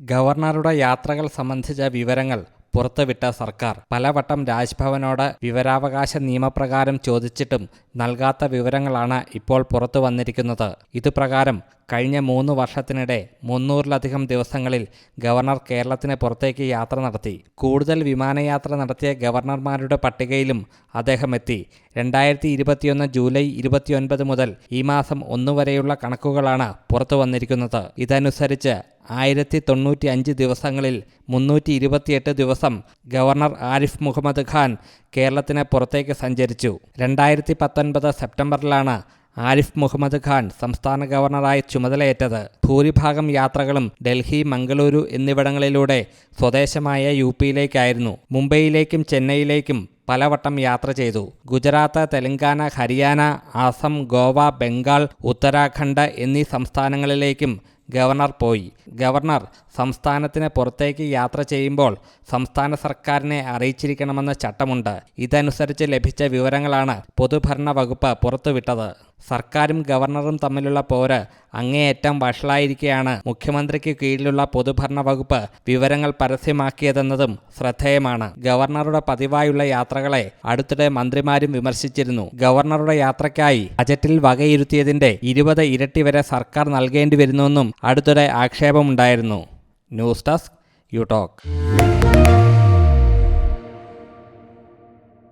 ഗവർണറുടെ യാത്രകൾ സംബന്ധിച്ച വിവരങ്ങൾ പുറത്തുവിട്ട സർക്കാർ. പലവട്ടം രാജ്ഭവനോട് വിവരാവകാശ നിയമപ്രകാരം ചോദിച്ചിട്ടും നൽകാത്ത വിവരങ്ങളാണ് ഇപ്പോൾ പുറത്തു വന്നിരിക്കുന്നത്. ഇതുപ്രകാരം കഴിഞ്ഞ മൂന്ന് വർഷത്തിനിടെ മുന്നൂറിലധികം ദിവസങ്ങളിൽ ഗവർണർ കേരളത്തിന് പുറത്തേക്ക് യാത്ര നടത്തി. കൂടുതൽ വിമാനയാത്ര നടത്തിയ ഗവർണർമാരുടെ പട്ടികയിലും അദ്ദേഹം എത്തി. രണ്ടായിരത്തി ഇരുപത്തിയൊന്ന് ജൂലൈ ഇരുപത്തിയൊൻപത് മുതൽ ഈ മാസം ഒന്നു വരെയുള്ള കണക്കുകളാണ് പുറത്തു വന്നിരിക്കുന്നത്. ഇതനുസരിച്ച് ആയിരത്തി തൊണ്ണൂറ്റി അഞ്ച് ദിവസങ്ങളിൽ മുന്നൂറ്റി ഇരുപത്തിയെട്ട് ദിവസം ഗവർണർ ആരിഫ് മുഹമ്മദ് ഖാൻ കേരളത്തിന് പുറത്തേക്ക് സഞ്ചരിച്ചു. രണ്ടായിരത്തി പത്തൊൻപത് സെപ്റ്റംബറിലാണ് ആരിഫ് മുഹമ്മദ് ഖാൻ സംസ്ഥാന ഗവർണറായി ചുമതലയേറ്റത്. ഭൂരിഭാഗം യാത്രകളും ഡൽഹി മംഗളൂരു എന്നിവിടങ്ങളിലൂടെ സ്വദേശമായ യു പിയിലേക്കായിരുന്നു. മുംബൈയിലേക്കും ചെന്നൈയിലേക്കും പലവട്ടം യാത്ര ചെയ്തു. ഗുജറാത്ത് തെലങ്കാന ഹരിയാന ആസം ഗോവ ബംഗാൾ ഉത്തരാഖണ്ഡ് എന്നീ സംസ്ഥാനങ്ങളിലേക്കും ഗവർണർ പോയി. ഗവർണർ സംസ്ഥാനത്തിന് പുറത്തേക്ക് യാത്ര ചെയ്യുമ്പോൾ സംസ്ഥാന സർക്കാരിനെ അറിയിച്ചിരിക്കണമെന്ന ചട്ടമുണ്ട്. ഇതനുസരിച്ച് ലഭിച്ച വിവരങ്ങളാണ് പൊതുഭരണ വകുപ്പ് പുറത്തുവിട്ടത്. സർക്കാരും ഗവർണറും തമ്മിലുള്ള പോര് അങ്ങേയറ്റം വഷളായിരിക്കെയാണ് മുഖ്യമന്ത്രിക്ക് കീഴിലുള്ള പൊതുഭരണ വകുപ്പ് വിവരങ്ങൾ പരസ്യമാക്കിയതെന്നതും ശ്രദ്ധേയമാണ്. ഗവർണറുടെ പതിവായുള്ള യാത്രകളെ അടുത്തിടെ മന്ത്രിമാരും വിമർശിച്ചിരുന്നു. ഗവർണറുടെ യാത്രയ്ക്കായി ബജറ്റിൽ വകയിരുത്തിയതിന്റെ ഇരുപത് ഇരട്ടി വരെ സർക്കാർ നൽകേണ്ടി വരുന്നുവെന്നും അടുത്തിടെ ആക്ഷേപമുണ്ടായിരുന്നു. News desk you talk